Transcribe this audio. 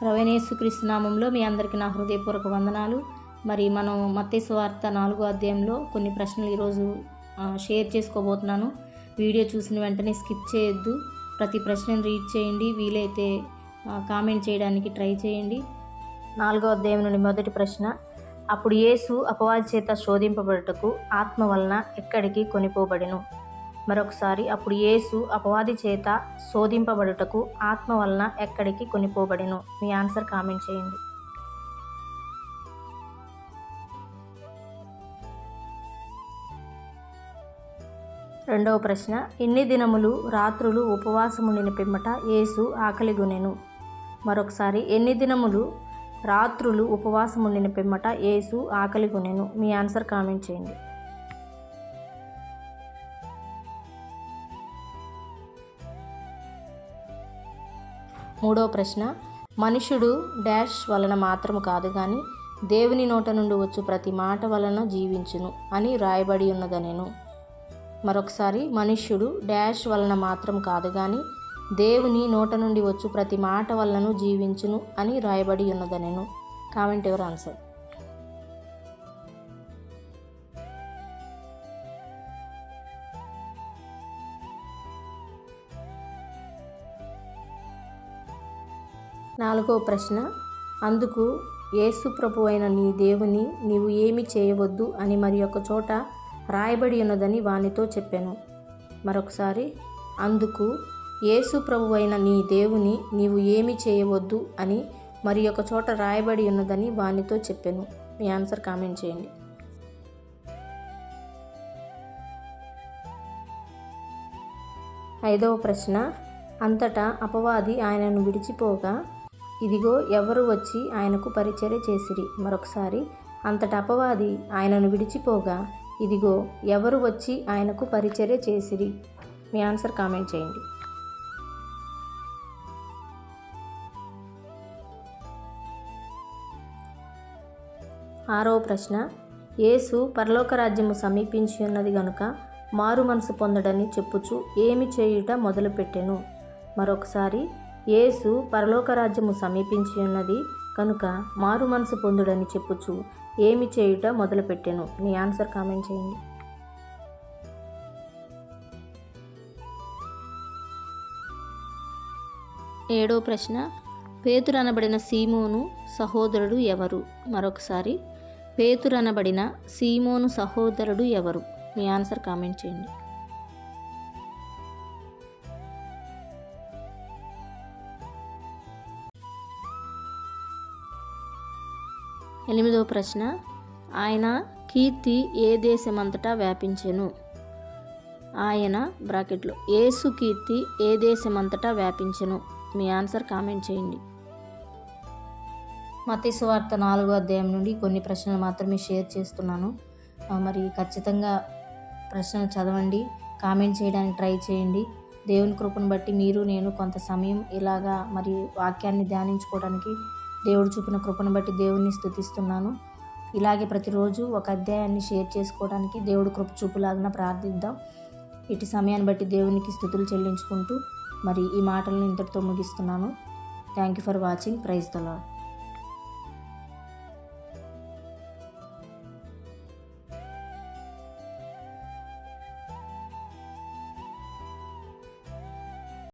ప్రవీణేశ్వక్రీస్తు నామంలో మీ అందరికీ నా హృదయపూర్వక వందనాలు. మరి మనం మత్స్య వార్త నాలుగో అధ్యాయంలో కొన్ని ప్రశ్నలు ఈరోజు షేర్ చేసుకోబోతున్నాను. వీడియో చూసిన వెంటనే స్కిప్ చేయొద్దు. ప్రతి ప్రశ్నను రీడ్ చేయండి. వీలైతే కామెంట్ చేయడానికి ట్రై చేయండి. నాలుగో అధ్యాయం నుండి మొదటి ప్రశ్న. అప్పుడు యేసు అపవాది చేత శోధింపబడుటకు ఆత్మ వలన ఎక్కడికి కొనిపోబడెను? మరొకసారి అప్పుడు యేసు అపవాది చేత శోధింపబడుటకు ఆత్మ వలన ఎక్కడికి కొనిపోబడెను? మీ ఆన్సర్ కామెంట్ చేయండి. రెండవ ప్రశ్న ఎన్ని దినములు రాత్రులు ఉపవాసము పిమ్మట యేసు ఆకలిగొనెను మరొకసారి ఎన్ని దినములు రాత్రులు ఉపవాసము పిమ్మట యేసు ఆకలిగొనెను మీ ఆన్సర్ కామెంట్ చేయండి. మూడవ ప్రశ్న మనుషుడు డాష్ వలన మాత్రము కాదు కానీ దేవుని నోట నుండి వచ్చు ప్రతి మాట వలన జీవించును అని రాయబడి ఉన్నదనేను. మరొకసారి మనుష్యుడు డాష్ వలన మాత్రం కాదు కానీ దేవుని నోట నుండి వచ్చు ప్రతి మాట వలన జీవించును అని రాయబడి ఉన్నదనేను. కామెంట్ ఎవరు ఆన్సర్? నాలుగో ప్రశ్న. అందుకు యేసు ప్రభు అయిన నీ దేవుని నీవు ఏమి చేయవద్దు అని మరి ఒక చోట రాయబడి ఉన్నదని వానితో చెప్పాను. మరొకసారి అందుకు యేసు ప్రభు అయిన నీ దేవుని నీవు ఏమి చేయవద్దు అని మరి ఒక చోట రాయబడి ఉన్నదని వానితో చెప్పాను. మీ ఆన్సర్ కామెంట్ చేయండి. ఐదవ ప్రశ్న. అంతటా అపవాది ఆయనను విడిచిపోగా ఇదిగో ఎవరు వచ్చి ఆయనకు పరిచర్య చేసిరి? మరొకసారి అంతట అపవాది ఆయనను విడిచిపోగా ఇదిగో ఎవరు వచ్చి ఆయనకు పరిచర్య చేసిరి? మీ ఆన్సర్ కామెంట్ చేయండి. ఆరో ప్రశ్న యేసు పరలోక రాజ్యము సమీపించి ఉన్నది గనుక మారు మనసు పొందడని చెప్పుచు ఏమి చేయుట మొదలుపెట్టెను? మరొకసారి యేసు పరలోక రాజ్యము సమీపించి ఉన్నది కనుక మారు మనసు పొందుడని చెప్పుచు ఏమి చేయుట మొదలుపెట్టాను. మీ ఆన్సర్ కామెంట్ చేయండి. ఏడో ప్రశ్న. పేతురు అనబడిన సీమోను సహోదరుడు ఎవరు? మరొకసారి. పేతురు అనబడిన సీమోను సహోదరుడు ఎవరు? మీ ఆన్సర్ కామెంట్ చేయండి. ఎనిమిదవ ప్రశ్న. ఆయన కీర్తి ఏ దేశమంతటా వ్యాపించెను? ఆయన బ్రాకెట్లో ఏసు కీర్తి ఏ దేశమంతటా వ్యాపించెను? మీ ఆన్సర్ కామెంట్ చేయండి. మతీసు వార్త నాలుగో అధ్యాయం నుండి కొన్ని ప్రశ్నలు మాత్రమే షేర్ చేస్తున్నాను. మరి ఖచ్చితంగా ప్రశ్నలు చదవండి కామెంట్ చేయడానికి ట్రై చేయండి. దేవుని కృపను బట్టి మీరు నేను కొంత సమయం ఇలాగా మరి వాక్యాన్ని ధ్యానించుకోవడానికి దేవుడు చూపిన కృపను బట్టి దేవుణ్ణి స్థుతిస్తున్నాను. ఇలాగే ప్రతిరోజు ఒక అధ్యాయాన్ని షేర్ చేసుకోవడానికి దేవుడు కృప చూపులాగిన ప్రార్థిద్దాం. ఇటు సమయాన్ని బట్టి దేవునికి స్థుతులు చెల్లించుకుంటూ మరి ఈ మాటలను ఇంతటితో ముగిస్తున్నాను. Thank you for watching praise the Lord